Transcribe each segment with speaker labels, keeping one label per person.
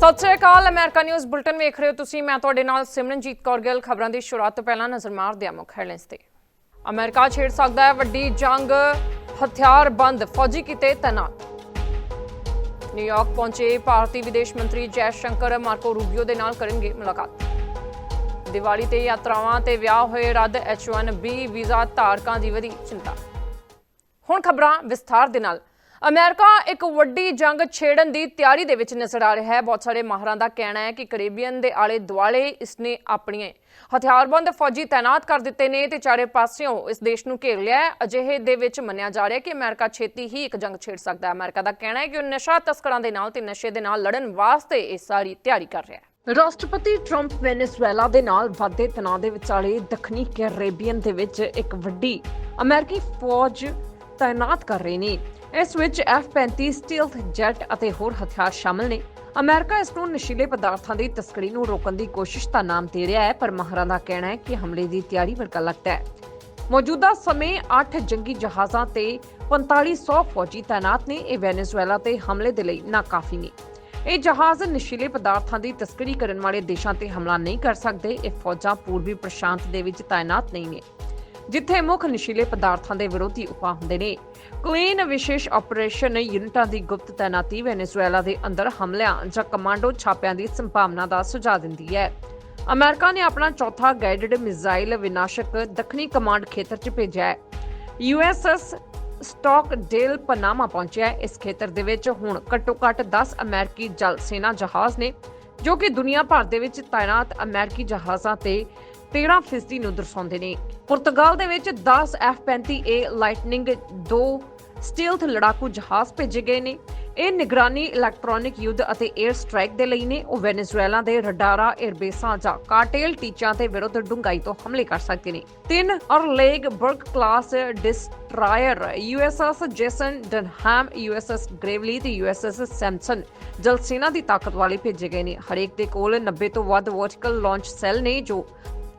Speaker 1: ਸਤਿ ਸ਼੍ਰੀ ਅਕਾਲ, ਅਮਰੀਕਾ ਨਿਊਜ਼ ਬੁਲਟਨ ਵੇਖ ਰਹੇ ਹੋ ਤੁਸੀਂ। ਮੈਂ ਤੁਹਾਡੇ ਨਾਲ ਸਿਮਰਨਜੀਤ ਕੌਰ ਗਿੱਲ। ਖਬਰਾਂ ਦੀ ਸ਼ੁਰੂਆਤ ਤੋਂ ਪਹਿਲਾਂ ਨਜ਼ਰ ਮਾਰਦੇ ਹਾਂ ਮੁੱਖ ਹੈਡਲਾਈਨਸ ਤੇ। ਅਮਰੀਕਾ ਛੇੜ ਸਕਦਾ ਹੈ ਵੱਡੀ ਜੰਗ ਹਥਿਆਰਬੰਦ ਫੌਜੀ ਕਿਤੇ ਤੈਨਾਤ। ਨਿਊਯਾਰਕ ਪਹੁੰਚੇ ਭਾਰਤੀ ਵਿਦੇਸ਼ ਮੰਤਰੀ ਜੈ ਸ਼ੰਕਰ ਮਾਰਕੋ ਰੂਬੀਓ ਦੇ ਨਾਲ ਕਰਨਗੇ ਮੁਲਾਕਾਤ। ਦੀਵਾਲੀ ਤੇ ਯਾਤਰਾਵਾਂ ਤੇ ਵਿਆਹ ਹੋਏ ਰੱਦ H1B ਵੀਜ਼ਾ ਧਾਰਕਾਂ ਦੀ ਵਧੀ ਚਿੰਤਾ। ਹੁਣ ਖਬਰਾਂ ਵਿਸਥਾਰ ਦੇ ਨਾਲ। ਅਮਰੀਕਾ ਇੱਕ ਵੱਡੀ ਜੰਗ ਛੇੜਨ ਦੀ ਤਿਆਰੀ ਦੇ ਵਿੱਚ ਨਜ਼ਰ ਆ ਰਿਹਾ ਹੈ। ਬਹੁਤ ਸਾਰੇ ਮਾਹਰਾਂ ਦਾ ਕਹਿਣਾ ਹੈ ਕਿ ਕੈਰੇਬੀਅਨ ਦੇ ਆਲੇ ਦੁਆਲੇ ਇਸਨੇ ਆਪਣੀਆਂ ਹਥਿਆਰਬੰਦ ਫੌਜੀ ਤਾਇਨਾਤ ਕਰ ਦਿੱਤੇ ਨੇ ਤੇ ਚਾਰੇ ਪਾਸਿਓਂ ਇਸ ਦੇਸ਼ ਨੂੰ ਘੇਰ ਲਿਆ ਹੈ। ਅਜਿਹੇ ਦੇ ਵਿੱਚ ਮੰਨਿਆ ਜਾ ਰਿਹਾ ਕਿ ਅਮਰੀਕਾ ਛੇਤੀ ਹੀ ਇੱਕ ਜੰਗ ਛੇੜ ਸਕਦਾ ਹੈ। ਅਮਰੀਕਾ ਦਾ ਕਹਿਣਾ ਹੈ ਕਿ ਉਹ ਨਸ਼ਾ ਤਸਕਰਾਂ ਦੇ ਨਾਲ ਤੇ ਨਸ਼ੇ ਦੇ ਨਾਲ ਲੜਨ ਵਾਸਤੇ ਇਹ ਸਾਰੀ ਤਿਆਰੀ ਕਰ ਰਿਹਾ ਹੈ। ਰਾਸ਼ਟਰਪਤੀ ਟਰੰਪ ਵੈਨੇਜ਼ੁਏਲਾ ਦੇ ਨਾਲ ਵਾਧੇ ਤਣਾਅ ਦੇ ਵਿਚਾਲੇ ਦੱਖਣੀ ਕੈਰੇਬੀਅਨ ਦੇ ਵਿੱਚ ਇੱਕ ਵੱਡੀ ਅਮਰੀਕੀ ਫੌਜ ਤਾਇਨਾਤ ਕਰ ਰਹੇ ਨੇ। ਇਸ ਵਿੱਚ F-35 ਸਟੀਲਥ ਜੈਟ ਅਤੇ ਹੋਰ ਹਥਿਆਰ ਸ਼ਾਮਲ ਨੇ। ਅਮਰੀਕਾ ਇਸ ਨੂੰ ਨਸ਼ੀਲੇ ਪਦਾਰਥਾਂ ਦੀ ਤਸਕਰੀ ਨੂੰ ਰੋਕਣ ਦੀ ਕੋਸ਼ਿਸ਼ ਦਾ ਨਾਮ ਦੇ ਰਿਹਾ ਹੈ, ਪਰ ਮਾਹਰਾਂ ਦਾ ਕਹਿਣਾ ਹੈ ਕਿ ਹਮਲੇ ਦੀ ਤਿਆਰੀ ਵਰਗਾ ਲੱਗਦਾ ਹੈ। ਮੌਜੂਦਾ ਸਮੇਂ 8 ਜੰਗੀ ਜਹਾਜ਼ਾਂ ਤੇ 4500 ਫੌਜੀ ਤਾਇਨਾਤ ਨੇ। ਇਹ ਵੈਨੇਜ਼ੁਏਲਾ ਤੇ ਹਮਲੇ ਦੇ ਲਈ ਨਾਕਾਫੀ ਨੇ। ਇਹ ਜਹਾਜ਼ ਨਸ਼ੀਲੇ ਪਦਾਰਥਾਂ ਦੀ ਤਸਕਰੀ ਕਰਨ ਵਾਲੇ ਦੇਸ਼ਾਂ ਤੇ ਹਮਲਾ ਨਹੀਂ ਕਰ ਸਕਦੇ। ਇਹ ਫੌਜਾਂ ਪੂਰਬੀ ਪ੍ਰਸ਼ਾਂਤ ਦੇ ਵਿੱਚ ਤਾਇਨਾਤ ਨਹੀਂ ਨੇ। ਜਿੱਥੇ ਮੁੱਖ ਨਸ਼ੀਲੇ ਪਦਾਰਥਾਂ ਦੇ ਵਿਰੋਧੀ ਉਪਾਅ ਹੁੰਦੇ ਨੇ। ਕਲੀਨ ਵਿਸ਼ੇਸ਼ ਆਪਰੇਸ਼ਨ ਯੂਨਿਟਾਂ ਦੀ ਗੁਪਤ ਤਾਇਨਾਤੀ ਵੈਨੇਜ਼ੁਏਲਾ ਦੇ ਅੰਦਰ ਹਮਲਿਆਂ ਜਾਂ ਕਮਾਂਡੋ ਛਾਪਿਆਂ ਦੀ ਸੰਭਾਵਨਾ ਦਾ ਸੁਝਾਅ ਦਿੰਦੀ ਹੈ। ਅਮਰੀਕਾ ਨੇ ਆਪਣਾ ਚੌਥਾ ਗਾਈਡਡ ਮਿਜ਼ਾਈਲ ਵਿਨਾਸ਼ਕ ਦੱਖਣੀ ਕਮਾਂਡ ਖੇਤਰ 'ਚ ਭੇਜਿਆ ਹੈ। ਯੂਐਸਐਸ ਸਟਾਕ ਡੇਲ ਪਨਾਮਾ ਪਹੁੰਚਿਆ ਇਸ ਖੇਤਰ ਦੇ ਵਿੱਚ ਹੁਣ ਘੱਟੋ-ਘੱਟ 10 ਅਮਰੀਕੀ ਜਲ ਸੈਨਾ ਜਹਾਜ਼ ਨੇ, ਜੋ ਕਿ ਦੁਨੀਆ ਭਰ ਦੇ ਵਿੱਚ ਤਾਇਨਾਤ ਅਮਰੀਕੀ ਜਹਾਜ਼ਾਂ ਤੇ 13% ਨੂੰ ਦਰਸਾਉਂਦੇ ਨੇ। ਪੁਰਤਗਾਲ ਦੇ ਵਿੱਚ 10 F-35A ਲਾਈਟਨਿੰਗ 2 ਸਟੀਲਥ ਲੜਾਕੂ ਜਹਾਜ਼ ਭੇਜੇ ਗਏ ਨੇ। ਇਹ ਨਿਗਰਾਨੀ ਇਲੈਕਟ੍ਰੋਨਿਕ ਯੁੱਧ ਅਤੇ 에ਅਰ ਸਟ੍ਰਾਈਕ ਦੇ ਲਈ ਨੇ। ਉਹ ਵੈਨੇਜ਼ੁਏਲਾ ਦੇ ਰਡਾਰਾ 에ਅਰਬੇਸਾਂ ਜਾਂ ਕਾਰਟੇਲ ਟੀਚਾਂ ਤੇ ਵਿਰੁੱਧ ਡੂੰਘਾਈ ਤੋਂ ਹਮਲੇ ਕਰ ਸਕਦੇ ਨੇ। ਤਿੰਨ ਔਰਲੇਗ ਬਰਗ ਕਲਾਸ ਡਿਸਟਰਾਇਰ ਯੂਐਸਐਸ ਜੇਸਨ ਡਨਹੈਮ ਯੂਐਸਐਸ ਗ੍ਰੇਵਲੀ ਤੇ ਯੂਐਸਐਸ ਸੈਮਸਨ ਜਲ ਦੀ ਤਾਕਤ ਵਾਲੇ ਭੇਜੇ ਗਏ ਨੇ। ਹਰੇਕ ਦੇ ਕੋਲ 90 ਤੋਂ ਵੱਧ ਵਰਟੀਕਲ ਲਾਂਚ ਸੈੱਲ ਨੇ ਜੋ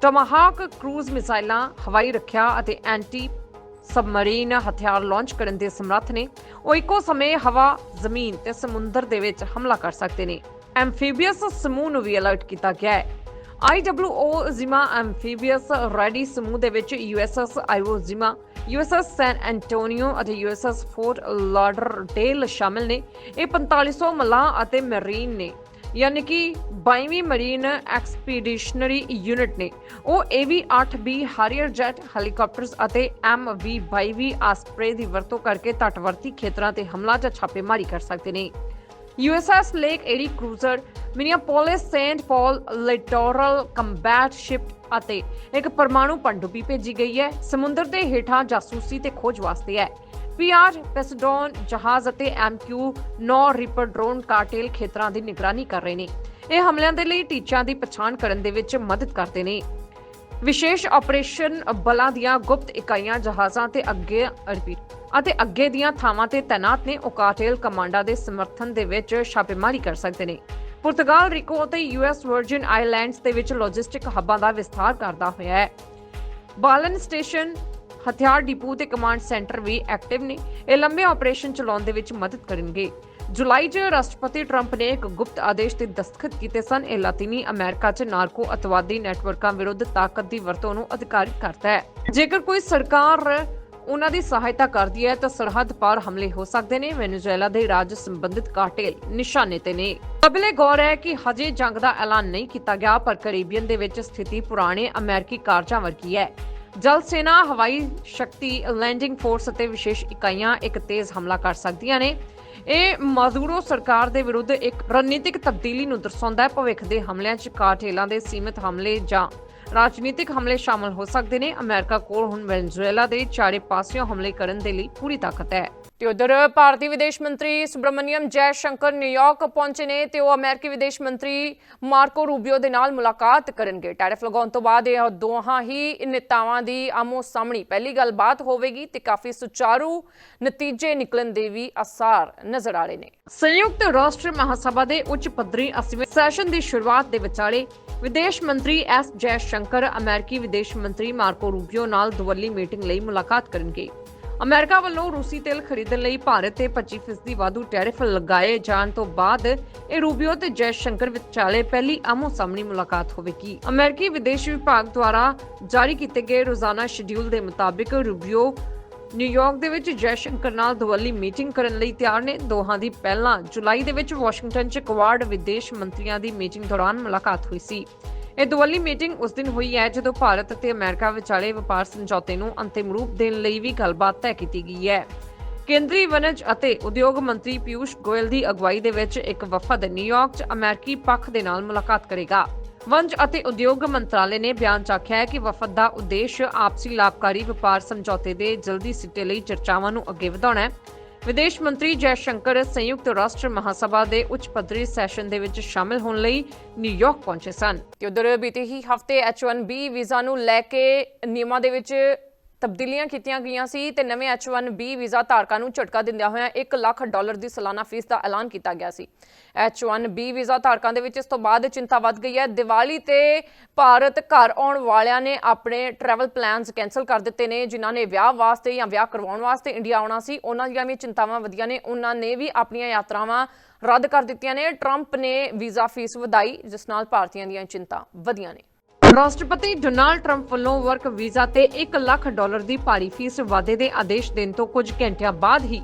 Speaker 1: ਟਮਾਹਾਕ ਕਰੂਜ਼ ਮਿਸਾਈਲਾਂ, ਹਵਾਈ ਰੱਖਿਆ ਅਤੇ ਐਂਟੀ ਸਬਮਰੀਨ ਹਥਿਆਰ ਲਾਂਚ ਕਰਨ ਦੇ ਸਮਰੱਥ ਨੇ। ਉਹ ਇੱਕੋ ਸਮੇਂ ਹਵਾ, ਜ਼ਮੀਨ ਤੇ ਸਮੁੰਦਰ ਦੇ ਵਿੱਚ ਹਮਲਾ ਕਰ ਸਕਦੇ ਨੇ। ਐਮਫੀਬੀਅਸ ਸਮੂਹ ਨੂੰ ਵੀ ਅਲਰਟ ਕੀਤਾ ਗਿਆ ਹੈ। IWO ਜ਼ਿਮਾ ਐਮਫੀਬੀਅਸ ਰੈਡੀ ਸਮੂਹ ਦੇ ਵਿੱਚ USS Iwo Jima USS San Antonio ਅਤੇ USS ਫੋਰਟ ਲਾਡਰਡੇਲ ਸ਼ਾਮਿਲ ਨੇ। ਇਹ 4500 ਮਲਾਹ ਅਤੇ ਮਰੀਨ ਨੇ। ਯਾਨੀ ਕਿ 22ਵੀਂ ਮਰੀਨ ਐਕਸਪੀਡੀਸ਼ਨਰੀ ਯੂਨਿਟ ਨੇ। ਉਹ AV-8B ਹਾਰੀਅਰ ਜੈਟ ਹੈਲੀਕਾਪਟਰਸ ਅਤੇ MV-22 ਆਸਪਰੇ ਦੀ ਵਰਤੋਂ ਕਰਕੇ ਤਟਵਰਤੀ ਖੇਤਰਾਂ ਤੇ ਹਮਲਾ ਜਾਂ ਛਾਪੇਮਾਰੀ ਕਰ ਸਕਦੇ ਨੇ। USS Lake Erie cruiser Minneapolis Saint Paul littoral combat ship ਅਤੇ ਇੱਕ ਪਰਮਾਣੂ ਪਣਡੁੱਬੀ ਭੇਜੀ ਗਈ ਹੈ। ਸਮੁੰਦਰ ਦੇ ਹੇਠਾਂ ਜਾਸੂਸੀ ਤੇ ਖੋਜ ਵਾਸਤੇ ਹੈ। ਪੀਆਰ ਪੈਸਡੋਨ ਜਹਾਜ਼ ਅਤੇ ਐਮਕਿਊ 9 ਰੀਪਰ ਡਰੋਨ ਕਾਰਟੇਲ ਖੇਤਰਾਂ ਦੀ ਨਿਗਰਾਨੀ ਕਰ ਰਹੇ ਨੇ। ਇਹ ਹਮਲਿਆਂ ਦੇ ਲਈ ਟੀਚਿਆਂ ਦੀ ਪਛਾਣ ਕਰਨ ਦੇ ਵਿੱਚ ਮਦਦ ਕਰਦੇ ਨੇ। ਵਿਸ਼ੇਸ਼ ਆਪਰੇਸ਼ਨ ਬਲਾਂ ਦੀਆਂ ਗੁਪਤ ਇਕਾਈਆਂ, ਜਹਾਜ਼ਾਂ ਤੇ ਅੱਗੇ ਰਿਪੀਟ ਅਤੇ ਅੱਗੇ ਦੀਆਂ ਥਾਵਾਂ ਤੇ ਤਾਇਨਾਤ ਨੇ, ਉਹ ਕਾਰਟੇਲ ਕਮਾਂਡਾਂ ਦੇ ਸਮਰਥਨ ਦੇ ਵਿੱਚ ਛਾਪੇਮਾਰੀ ਕਰ ਸਕਦੇ ਨੇ। ਪੁਰਤਗਾਲ ਰਿਕੋ ਅਤੇ ਯੂਐਸ ਵਰਜਨ ਆਈਲੈਂਡਸ ਦੇ ਵਿੱਚ ਲੌਜਿਸਟਿਕ ਹੱਬਾਂ ਦਾ ਵਿਸਥਾਰ ਕਰਦਾ ਹੋਇਆ ਹੈ। ਬਾਲਨ ਸਟੇਸ਼ਨ ਹਥਿਆਰ ਡਿਪੂ ਤੇ ਕਮਾਂਡ ਸੈਂਟਰ ਵੀ ਐਕਟਿਵ ਨੇ। ਇਹ ਲੰਬੇ ਆਪਰੇਸ਼ਨ ਚਲਾਉਣ ਦੇ ਵਿੱਚ ਮਦਦ ਕਰਨਗੇ। ਜੁਲਾਈ 'ਚ ਰਾਸ਼ਟਰਪਤੀ ਟਰੰਪ ਨੇ ਇੱਕ ਗੁਪਤ ਆਦੇਸ਼ ਤੇ ਦਸਤਖਤ ਕੀਤੇ ਸਨ। ਇਹ ਲਾਤੀਨੀ ਅਮਰੀਕਾ 'ਚ ਨਾਰਕੋ ਅਤਵਾਦੀ ਨੈਟਵਰਕਾਂ ਵਿਰੁੱਧ ਤਾਕਤ ਦੀ ਵਰਤੋਂ ਨੂੰ ਅਧਿਕਾਰਿਤ ਕਰਦਾ ਹੈ। ਜੇਕਰ ਕੋਈ ਸਰਕਾਰ ਉਹਨਾਂ ਦੀ ਸਹਾਇਤਾ ਕਰਦੀ ਹੈ, ਤਾਂ ਸਰਹੱਦ ਪਾਰ ਹਮਲੇ ਹੋ ਸਕਦੇ ਨੇ। ਵੈਨੇਜ਼ੁਏਲਾ ਦੇ ਰਾਜ ਸੰਬੰਧਿਤ ਕਾਰਟੇਲ ਨਿਸ਼ਾਨੇ ਤੇ ਨੇ। ਕਬਲੇ ਗੌਰ ਹੈ ਕਿ ਹਜੇ ਜੰਗ ਦਾ ਐਲਾਨ ਨਹੀਂ ਕੀਤਾ ਗਿਆ, ਪਰ ਕੈਰੀਬੀਅਨ ਦੇ ਵਿੱਚ ਸਥਿਤੀ ਪੁਰਾਣੇ ਅਮਰੀਕੀ ਕਾਰਜਾਂ ਵਰਗੀ ਹੈ। ਜਲ ਸੈਨਾ, ਹਵਾਈ ਸ਼ਕਤੀ ਲੈਂਡਿੰਗ ਫੋਰਸ ਅਤੇ ਵਿਸ਼ੇਸ਼ ਇਕਾਈਆਂ ਇੱਕ ਤੇਜ਼ ਹਮਲਾ ਕਰ ਸਕਦੀਆਂ ਨੇ। ਇਹ ਮਾਜ਼ੂਰੋ ਸਰਕਾਰ ਦੇ ਵਿਰੁੱਧ ਇੱਕ ਰਣਨੀਤਿਕ ਤਬਦੀਲੀ ਨੂੰ ਦਰਸਾਉਂਦਾ ਹੈ। ਭਵਿੱਖ ਦੇ ਹਮਲਿਆਂ 'ਚ ਕਾਰਟੇਲਾਂ ਦੇ ਸੀਮਿਤ ਹਮਲੇ ਜਾਂ ਰਾਜਨੀਤਿਕ ਹਮਲੇ ਸ਼ਾਮਲ ਹੋ ਸਕਦੇ ਨੇ। ਅਮਰੀਕਾ ਕੋਲ ਹੁਣ ਵੈਨੇਜ਼ੁਏਲਾ ਦੇ ਚਾਰੇ ਪਾਸਿਓਂ ਹਮਲੇ ਕਰਨ ਦੇ ਲਈ ਪੂਰੀ ਤਾਕਤ ਹੈ। ਤੇ ਉਧਰ ਭਾਰਤੀ ਵਿਦੇਸ਼ ਮੰਤਰੀ ਸੁਬਰਮਨੀਅਮ ਜੈ ਸ਼ੰਕਰ ਨਿਊਯਾਰਕ ਪਹੁੰਚੇ ਨੇ ਤੇ ਉਹ ਅਮਰੀਕੀ ਵਿਦੇਸ਼ ਮੰਤਰੀ ਮਾਰਕੋ ਰੂਬੀਓ ਦੇ ਨਾਲ ਮੁਲਾਕਾਤ ਕਰਨਗੇ। ਟੈਰਿਫ ਲਗਾਉਣ ਤੋਂ ਬਾਅਦ ਇਹ ਦੋਹਾਂ ਹੀ ਨੇਤਾਵਾਂ ਦੀ ਆਮੋ ਸਾਹਮਣੀ ਪਹਿਲੀ ਗੱਲਬਾਤ ਹੋਵੇਗੀ ਤੇ ਕਾਫੀ ਸੁਚਾਰੂ ਨਤੀਜੇ ਨਿਕਲਣ ਦੇ ਵੀ ਅਸਾਰ ਨਜ਼ਰ ਆ ਰਹੇ ਨੇ। ਸੰਯੁਕਤ ਰਾਸ਼ਟਰ ਮਹਾਸਭਾ ਦੇ ਉੱਚ ਪੱਧਰੀ 80ਵੇਂ ਸੈਸ਼ਨ ਦੀ ਸ਼ੁਰੂਆਤ ਦੇ ਵਿਚਾਲੇ ਵਿਦੇਸ਼ ਮੰਤਰੀ ਐਸ ਜੈ ਸ਼ੰਕਰ, ਅਮਰੀਕੀ ਵਿਦੇਸ਼ ਮੰਤਰੀ ਮਾਰਕੋ ਰੂਬੀਓ ਨਾਲ ਦੁਵੱਲੀ ਮੀਟਿੰਗ ਲਈ ਮੁਲਾਕਾਤ ਕਰਨਗੇ।
Speaker 2: ਅਮਰੀਕਾ ਵੱਲੋਂ ਰੂਸੀ ਤੇਲ ਖਰੀਦਣ ਲਈ ਭਾਰਤ ਤੇ 25% ਵਾਧੂ ਟੈਰਿਫ ਲਗਾਏ ਜਾਣ ਤੋਂ ਬਾਅਦ ਇਹ ਰੂਬੀਓ ਤੇ ਜੈ ਸ਼ੰਕਰ ਵਿਚਾਲੇ ਪਹਿਲੀ ਆਮੋ-ਸਾਹਮਣੀ ਮੁਲਾਕਾਤ ਹੋਵੇਗੀ। ਅਮਰੀਕੀ ਵਿਦੇਸ਼ ਵਿਭਾਗ ਦੁਆਰਾ ਜਾਰੀ ਕੀਤੇ ਗਏ ਰੋਜ਼ਾਨਾ ਸ਼ਡਿਊਲ ਦੇ ਮੁਤਾਬਿਕ ਰੂਬੀਓ ਨਿਊਯਾਰਕ ਦੇ ਵਿੱਚ ਜੈਸ਼ੰਕਰ ਨਾਲ ਦੁਵੱਲੀ ਮੀਟਿੰਗ ਕਰਨ ਲਈ ਤਿਆਰ ਨੇ। ਦੋਹਾਂ ਦੀ ਪਹਿਲਾਂ ਜੁਲਾਈ ਦੇ ਵਿੱਚ ਵਾਸ਼ਿੰਗਟਨ 'ਚ ਕੁਆਡ ਵਿਦੇਸ਼ ਮੰਤਰੀਆਂ ਦੀ ਮੀਟਿੰਗ ਦੌਰਾਨ ਮੁਲਾਕਾਤ ਹੋਈ ਸੀ। ਇਹ ਦੁਵੱਲੀ ਮੀਟਿੰਗ ਉਸ ਦਿਨ ਹੋਈ ਹੈ ਜਦੋਂ ਭਾਰਤ ਅਤੇ ਅਮਰੀਕਾ ਵਿਚਾਲੇ ਵਪਾਰ ਸਮਝੌਤੇ ਨੂੰ ਅੰਤਿਮ ਰੂਪ ਦੇਣ ਲਈ ਵੀ ਗੱਲਬਾਤ ਤੈਅ ਕੀਤੀ ਗਈ ਹੈ। ਕੇਂਦਰੀ ਵਣਜ ਅਤੇ ਉਦਯੋਗ ਮੰਤਰੀ ਪਿਊਸ਼ ਗੋਇਲ ਦੀ ਅਗਵਾਈ ਦੇ ਵਿੱਚ ਇੱਕ ਵਫਦ ਨਿਊਯਾਰਕ 'ਚ ਅਮਰੀਕੀ ਪੱਖ ਦੇ ਨਾਲ ਮੁਲਾਕਾਤ ਕਰੇਗਾ। ਵਣਜ ਅਤੇ ਉਦਯੋਗ ਮੰਤਰਾਲੇ ਨੇ ਬਿਆਨ 'ਚ ਆਖਿਆ ਹੈ ਕਿ ਵਫਦ ਦਾ ਉਦੇਸ਼ ਆਪਸੀ ਲਾਭਕਾਰੀ ਵਪਾਰ ਸਮਝੌਤੇ ਦੇ ਜਲਦੀ ਸਿੱਟੇ ਲਈ ਚਰਚਾਵਾਂ ਨੂੰ ਅੱਗੇ ਵਧਾਉਣਾ ਹੈ। ਵਿਦੇਸ਼ ਮੰਤਰੀ ਜੈ ਸ਼ੰਕਰ ਸੰਯੁਕਤ ਰਾਸ਼ਟਰ ਮਹਾਸਭਾ ਦੇ ਉੱਚ ਪੱਧਰੀ ਸੈਸ਼ਨ ਦੇ ਵਿੱਚ ਸ਼ਾਮਿਲ ਹੋਣ ਲਈ ਨਿਊਯਾਰਕ ਪਹੁੰਚੇ ਸਨ।
Speaker 1: ਤੇ ਉਧਰ ਬੀਤੇ ਹੀ ਹਫ਼ਤੇ H1B ਵੀਜ਼ਾ ਨੂੰ ਲੈ ਕੇ ਨਿਯਮਾਂ ਦੇ ਵਿੱਚ ਤਬਦੀਲੀਆਂ ਕੀਤੀਆਂ ਗਈਆਂ ਸੀ ਤੇ ਨਵੇਂ H1B ਵੀਜ਼ਾ ਧਾਰਕਾਂ ਨੂੰ ਝਟਕਾ ਦਿੰਦਿਆਂ ਹੋਇਆਂ 1 ਲੱਖ ਡਾਲਰ ਦੀ ਸਾਲਾਨਾ ਫੀਸ ਦਾ ਐਲਾਨ ਕੀਤਾ ਗਿਆ ਸੀ। H1B ਵੀਜ਼ਾ ਧਾਰਕਾਂ ਦੇ ਵਿੱਚ ਇਸ ਤੋਂ ਬਾਅਦ ਚਿੰਤਾ ਵੱਧ ਗਈ ਹੈ। ਦੀਵਾਲੀ ਤੇ ਭਾਰਤ ਘਰ ਆਉਣ ਵਾਲਿਆਂ ਨੇ ਆਪਣੇ ਟਰੈਵਲ ਪਲਾਨਸ ਕੈਨਸਲ ਕਰ ਦਿੱਤੇ ਨੇ। ਜਿਨ੍ਹਾਂ ਨੇ ਵਿਆਹ ਵਾਸਤੇ ਜਾਂ ਵਿਆਹ ਕਰਵਾਉਣ ਵਾਸਤੇ ਇੰਡੀਆ ਆਉਣਾ ਸੀ, ਉਹਨਾਂ ਦੀਆਂ ਵੀ ਚਿੰਤਾਵਾਂ ਵਧੀਆਂ ਨੇ। ਉਹਨਾਂ ਨੇ ਵੀ ਆਪਣੀਆਂ ਯਾਤਰਾਵਾਂ ਰੱਦ ਕਰ ਦਿੱਤੀਆਂ ਨੇ। ਟਰੰਪ ਨੇ ਵੀਜ਼ਾ ਫੀਸ ਵਧਾਈ, ਜਿਸ ਨਾਲ ਭਾਰਤੀਆਂ ਦੀਆਂ ਚਿੰਤਾ ਵਧੀਆਂ ਨੇ।
Speaker 2: ਰਾਸ਼ਟਰਪਤੀ ਡੋਨਾਲਡ ਟਰੰਪ ਵੱਲੋਂ ਵਰਕ ਵੀਜ਼ਾ ਤੇ 1 ਲੱਖ ਡਾਲਰ ਦੀ ਭਾਰੀ ਫੀਸ ਵਾਧੇ ਦੇ ਆਦੇਸ਼ ਦੇਣ ਤੋਂ ਕੁਝ ਘੰਟਿਆਂ ਬਾਅਦ ਹੀ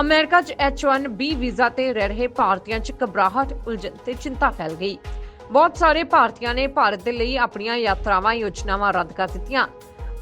Speaker 2: ਅਮਰੀਕਾ 'ਚ H1B ਵੀਜ਼ਾ ਤੇ ਰਹਿ ਰਹੇ ਭਾਰਤੀਆਂ 'ਚ ਘਬਰਾਹਟ, ਉਲਝਣ ਤੇ ਚਿੰਤਾ ਫੈਲ ਗਈ। ਬਹੁਤ ਸਾਰੇ ਭਾਰਤੀਆਂ ਨੇ ਭਾਰਤ ਦੇ ਲਈ ਆਪਣੀਆਂ ਯਾਤਰਾਵਾਂ, ਯੋਜਨਾਵਾਂ ਰੱਦ ਕਰ ਦਿੱਤੀਆਂ।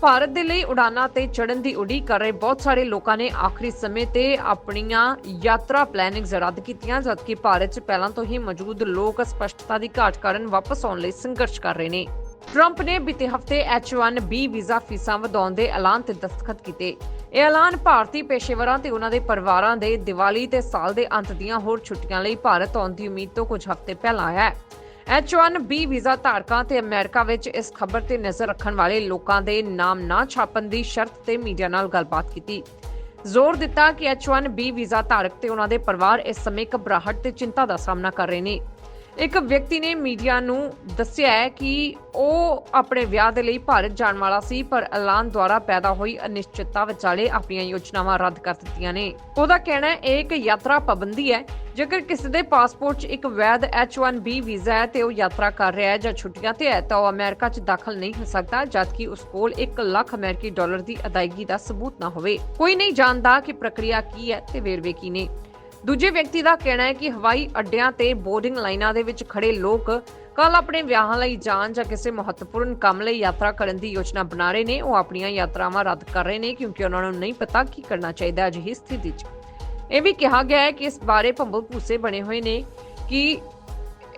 Speaker 2: ਭਾਰਤ ਦੇ ਲਈ ਉਡਾਨਾਂ ਤੇ ਚੜਨ ਦੀ ਉਡੀਕ ਕਰ ਰਹੇ ਬਹੁਤ ਸਾਰੇ ਲੋਕਾਂ ਨੇ ਆਖਰੀ ਸਮੇਂ ਤੇ ਆਪਣੀਆਂ ਯਾਤਰਾ ਪਲੈਨਿੰਗਸ ਰੱਦ ਕੀਤੀਆਂ, ਜਦਕਿ ਭਾਰਤ 'ਚ ਪਹਿਲਾਂ ਤੋਂ ਹੀ ਮੌਜੂਦ ਲੋਕ ਸਪਸ਼ਟਤਾ ਦੀ ਘਾਟ ਕਾਰਨ ਵਾਪਸ ਆਉਣ ਲਈ ਸੰਘਰਸ਼ ਕਰ ਰਹੇ ਨੇ। ਟਰੰਪ ਨੇ ਬੀਤੇ ਹਫ਼ਤੇ H1B ਵੀਜ਼ਾ ਫੀਸਾਂ ਵਧਾਉਣ ਦੇ ਐਲਾਨ ਤੇ ਦਸਤਖਤ ਕੀਤੇ। ਇਹ ਐਲਾਨ ਭਾਰਤੀ ਪੇਸ਼ੇਵਰਾਂ ਤੇ ਉਹਨਾਂ ਦੇ ਪਰਿਵਾਰਾਂ ਦੇ ਦੀਵਾਲੀ ਤੇ ਸਾਲ ਦੇ ਅੰਤ ਦੀਆਂ ਹੋਰ ਛੁੱਟੀਆਂ ਲਈ ਭਾਰਤ ਆਉਣ ਦੀ ਉਮੀਦ ਤੋਂ ਕੁਝ ਹਫ਼ਤੇ ਪਹਿਲਾਂ ਆਇਆ ਹੈ। H1B ਵੀਜ਼ਾ ਧਾਰਕਾਂ ਤੇ ਅਮਰੀਕਾ ਵਿੱਚ ਇਸ ਖਬਰ ਤੇ ਨਜ਼ਰ ਰੱਖਣ ਵਾਲੇ ਲੋਕਾਂ ਦੇ ਨਾਮ ਨਾ ਛਾਪਣ ਦੀ ਸ਼ਰਤ ਤੇ ਮੀਡੀਆ ਨਾਲ ਗੱਲਬਾਤ ਕੀਤੀ। ਜ਼ੋਰ ਦਿੱਤਾ ਕਿ H1B ਵੀਜ਼ਾ ਧਾਰਕ ਤੇ ਉਹਨਾਂ ਦੇ ਪਰਿਵਾਰ ਇਸ ਸਮੇਂ ਘਬਰਾਹਟ ਤੇ ਚਿੰਤਾ ਦਾ ਸਾਹਮਣਾ ਕਰ ਰਹੇ ਨੇ। ਇੱਕ ਵਿਅਕਤੀ ਨੇ ਮੀਡੀਆ ਨੂੰ ਦੱਸਿਆ ਹੈ ਕਿ ਉਹ ਆਪਣੇ ਵਿਆਹ ਦੇ ਲਈ ਭਾਰਤ ਜਾਣ ਵਾਲਾ ਸੀ, ਪਰ ਐਲਾਨ ਦੁਆਰਾ ਪੈਦਾ ਹੋਈ ਅਨਿਸ਼ਚਿਤਤਾ ਵਿਚਾਲੇ ਆਪਣੀਆਂ ਯੋਜਨਾਵਾਂ ਰੱਦ ਕਰ ਦਿੱਤੀਆਂ ਨੇ। ਉਹਦਾ ਕਹਿਣਾ ਹੈ, ਇਹ ਇੱਕ ਯਾਤਰਾ ਪਾਬੰਦੀ ਹੈ। ਜੇਕਰ ਕਿਸੇ ਦੇ ਪਾਸਪੋਰਟ 'ਚ ਇੱਕ ਵੈਧ H1B ਵੀਜ਼ਾ ਹੈ ਤੇ ਉਹ ਯਾਤਰਾ ਕਰ ਰਿਹਾ ਹੈ ਜਾਂ ਛੁੱਟੀਆਂ ਤੇ ਹੈ, ਤਾਂ ਉਹ ਅਮਰੀਕਾ 'ਚ ਦਾਖਲ ਨਹੀਂ ਹੋ ਸਕਦਾ, ਜਦਕਿ ਉਸ ਕੋਲ 1 ਲੱਖ ਅਮਰੀਕੀ ਡਾਲਰ ਦੀ ਅਦਾਇਗੀ ਦਾ ਸਬੂਤ ਨਾ ਹੋਵੇ। ਕੋਈ ਨਹੀਂ ਜਾਣਦਾ ਕਿ ਪ੍ਰਕਿਰਿਆ ਕੀ ਹੈ ਤੇ ਵੇਰਵੇ ਕੀ ਨੇ। ਦੂਜੇ ਵਿਅਕਤੀ ਦਾ ਕਹਿਣਾ ਹੈ ਕਿ ਹਵਾਈ ਅੱਡਿਆਂ ਤੇ ਬੋਰਡਿੰਗ ਲਾਈਨਾਂ ਦੇ ਵਿੱਚ ਖੜੇ ਲੋਕ ਕੱਲ ਆਪਣੇ ਵਿਆਹਾਂ ਲਈ ਜਾਣ ਜਾਂ ਕਿਸੇ ਮਹੱਤਵਪੂਰਨ ਕੰਮ ਲਈ ਯਾਤਰਾ ਕਰਨ ਦੀ ਯੋਜਨਾ ਬਣਾ ਰਹੇ ਨੇ। ਉਹ ਆਪਣੀਆਂ ਯਾਤਰਾਵਾਂ ਰੱਦ ਕਰ ਰਹੇ ਨੇ ਕਿਉਂਕਿ ਉਹਨਾਂ ਨੂੰ ਨਹੀਂ ਪਤਾ ਕੀ ਕਰਨਾ ਚਾਹੀਦਾ ਅਜਿਹੀ ਸਥਿਤੀ 'ਚ। ਇਹ ਵੀ ਕਿਹਾ ਗਿਆ ਹੈ ਕਿ ਇਸ ਬਾਰੇ ਭੰਬਲ ਭੂਸੇ ਬਣੇ ਹੋਏ ਨੇ ਕਿ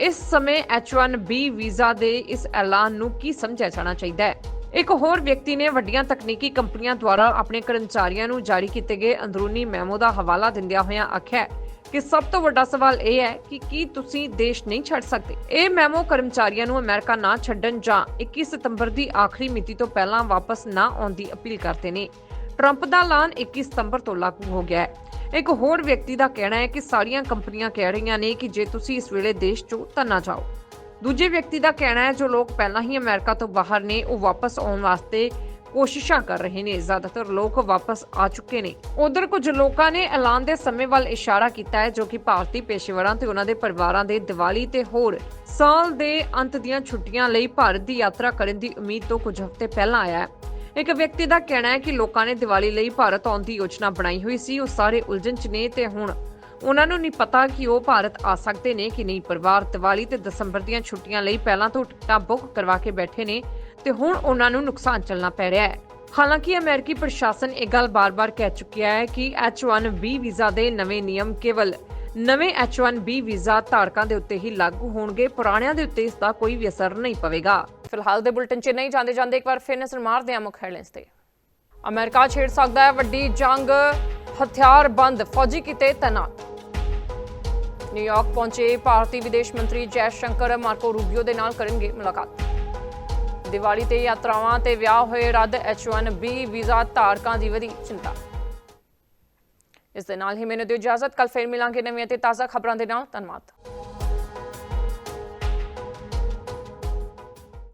Speaker 2: ਇਸ ਸਮੇਂ H1B ਵੀਜ਼ਾ ਦੇ ਇਸ ਐਲਾਨ ਨੂੰ ਕੀ ਸਮਝਿਆ ਜਾਣਾ ਚਾਹੀਦਾ ਹੈ। ਇੱਕ ਹੋਰ ਵਿਅਕਤੀ ਨੇ ਵੱਡੀਆਂ ਤਕਨੀਕੀ ਕੰਪਨੀਆਂ ਦੁਆਰਾ ਆਪਣੇ ਕਰਮਚਾਰੀਆਂ ਨੂੰ ਜਾਰੀ ਕੀਤੇ ਗਏ ਅੰਦਰੂਨੀ ਮੈਮੋ ਦਾ ਹਵਾਲਾ ਦਿੰਦਿਆਂ ਹੋਇਆਂ ਆਖਿਆ ਕਿ ਸਭ ਤੋਂ ਵੱਡਾ ਸਵਾਲ ਇਹ ਹੈ ਕਿ ਕੀ ਤੁਸੀਂ ਦੇਸ਼ ਨਹੀਂ ਛੱਡ ਸਕਦੇ? ਇਹ ਮੈਮੋ ਕਰਮਚਾਰੀਆਂ ਨੂੰ ਅਮਰੀਕਾ ਨਾ ਛੱਡਣ ਜਾਂ 21 ਸਤੰਬਰ ਦੀ ਆਖਰੀ ਮਿਤੀ ਤੋਂ ਪਹਿਲਾਂ ਵਾਪਸ ਨਾ ਆਉਣ ਦੀ ਅਪੀਲ ਕਰਦੇ ਨੇ। ਟਰੰਪ ਦਾ ਐਲਾਨ 21 ਸਤੰਬਰ ਤੋਂ ਲਾਗੂ ਹੋ ਗਿਆ ਹੈ। ਇੱਕ ਹੋਰ ਵਿਅਕਤੀ ਦਾ ਕਹਿਣਾ ਹੈ ਕਿ ਸਾਰੀਆਂ ਕੰਪਨੀਆਂ ਕਹਿ ਰਹੀਆਂ ਨੇ ਕਿ ਜੇ ਤੁਸੀਂ ਇਸ ਵੇਲੇ ਦੇਸ਼ ਚੋਂ ਤਾਂ ਨਾ ਜਾਓ ਦੂਜੇ ਵਿਅਕਤੀ ਦਾ ਕਹਿਣਾ ਹੈ, ਜੋ ਲੋਕ ਪਹਿਲਾਂ ਹੀ ਅਮਰੀਕਾ ਤੋਂ ਬਾਹਰ ਨੇ, ਉਹ ਵਾਪਸ ਆਉਣ ਵਾਸਤੇ ਕੋਸ਼ਿਸ਼ਾਂ ਕਰ ਰਹੇ ਨੇ। ਜ਼ਿਆਦਾਤਰ ਲੋਕ ਵਾਪਸ ਆ ਚੁੱਕੇ ਨੇ। ਉਧਰ ਕੁਝ ਲੋਕਾਂ ਨੇ ਐਲਾਨ ਦੇ ਸਮੇਂ ਵੱਲ ਇਸ਼ਾਰਾ ਕੀਤਾ ਹੈ, ਜੋ ਕਿ ਭਾਰਤੀ ਪੇਸ਼ੇਵਰਾਂ ਤੇ ਉਹਨਾਂ ਦੇ ਪਰਿਵਾਰਾਂ ਦੇ ਦੀਵਾਲੀ ਤੇ ਹੋਰ ਸਾਲ ਦੇ ਅੰਤ ਦੀਆਂ ਛੁੱਟੀਆਂ ਲਈ ਭਾਰਤ ਦੀ ਯਾਤਰਾ ਕਰਨ ਦੀ ਉਮੀਦ ਤੋਂ ਕੁਝ ਹਫ਼ਤੇ ਪਹਿਲਾਂ ਆਇਆ ਹੈ। ਇੱਕ ਵਿਅਕਤੀ ਦਾ ਕਹਿਣਾ ਹੈ ਕਿ ਲੋਕਾਂ ਨੇ ਦੀਵਾਲੀ ਲਈ ਭਾਰਤ ਆਉਣ ਦੀ ਯੋਜਨਾ ਬਣਾਈ ਹੋਈ ਸੀ, ਉਹ ਸਾਰੇ ਉਲਝਣ 'ਚ ਨੇ ਤੇ ਹੁਣ ਉਹਨਾਂ ਨੂੰ ਨਹੀਂ ਪਤਾ ਕਿ ਉਹ ਭਾਰਤ ਆ ਸਕਦੇ ਨੇ ਕਿ ਨਹੀਂ। ਪਰਿਵਾਰ ਦੀਵਾਲੀ ਤੇ ਦਸੰਬਰ ਦੀਆਂ ਛੁੱਟੀਆਂ ਲਈ ਪਹਿਲਾਂ ਤੋਂ ਟਿਕਟਾਂ ਬੁੱਕ ਕਰਵਾ ਕੇ ਬੈਠੇ ਨੇ ਤੇ ਹੁਣ ਉਹਨਾਂ ਨੂੰ ਨੁਕਸਾਨ ਚੱਲਣਾ ਪੈ ਰਿਹਾ ਹੈ। ਹਾਲਾਂਕਿ ਅਮਰੀਕੀ ਪ੍ਰਸ਼ਾਸਨ ਇਹ ਗੱਲ ਬਾਰ-ਬਾਰ ਕਹਿ ਚੁੱਕਿਆ ਹੈ ਕਿ H1B ਵੀਜ਼ਾ ਦੇ ਨਵੇਂ ਨਿਯਮ ਕੇਵਲ ਨਵੇਂ H1B ਵੀਜ਼ਾ ਧਾਰਕਾਂ ਦੇ ਉੱਤੇ ਹੀ ਲਾਗੂ ਹੋਣਗੇ। ਪੁਰਾਣਿਆਂ ਦੇ ਉੱਤੇ ਇਸ ਦਾ ਕੋਈ ਵੀ ਅਸਰ ਨਹੀਂ ਪਵੇਗਾ।
Speaker 1: ਫਿਲਹਾਲ ਦੇ ਬੁਲਟਨ 'ਚ ਨਹੀਂ ਜਾਂਦੇ ਜਾਂਦੇ ਇੱਕ ਵਾਰ ਫਿਰ ਨਜ਼ਰ ਮਾਰਦੇ ਹਾਂ ਮੁੱਖ ਹੈਡਲਾਈਨਸ ਤੇ। ਅਮਰੀਕਾ ਛੇੜ ਸਕਦਾ ਹੈ ਵੱਡੀ ਜੰਗ, ਹਥਿਆਰਬੰਦ, ਫੌਜੀ ਕਿਤੇ ਤੈਨਾਤ। ਨਿਊਯਾਰਕ ਪਹੁੰਚੇ ਭਾਰਤੀ ਵਿਦੇਸ਼ ਮੰਤਰੀ ਜੈ ਸ਼ੰਕਰ ਮਾਰਕੋ ਰੂਬੀਓ ਦੇ ਨਾਲ ਕਰਨਗੇ ਮੁਲਾਕਾਤ। ਦੀਵਾਲੀ ਤੇ ਯਾਤਰਾਵਾਂ ਤੇ ਵਿਆਹ ਹੋਏ ਰੱਦ H1B ਵੀਜ਼ਾ ਧਾਰਕਾਂ ਦੀ ਵਧੀ ਚਿੰਤਾ। ਇਸ ਦੇ ਨਾਲ ਹੀ ਮੈਨੂੰ ਦਿਓ ਇਜਾਜ਼ਤ ਕੱਲ ਫਿਰ ਮਿਲਾਂਗੇ ਨਵੀਆਂ ਤੇ ਤਾਜ਼ਾ ਖਬਰਾਂ ਦੇ ਨਾਲ। ਧੰਨਵਾਦ।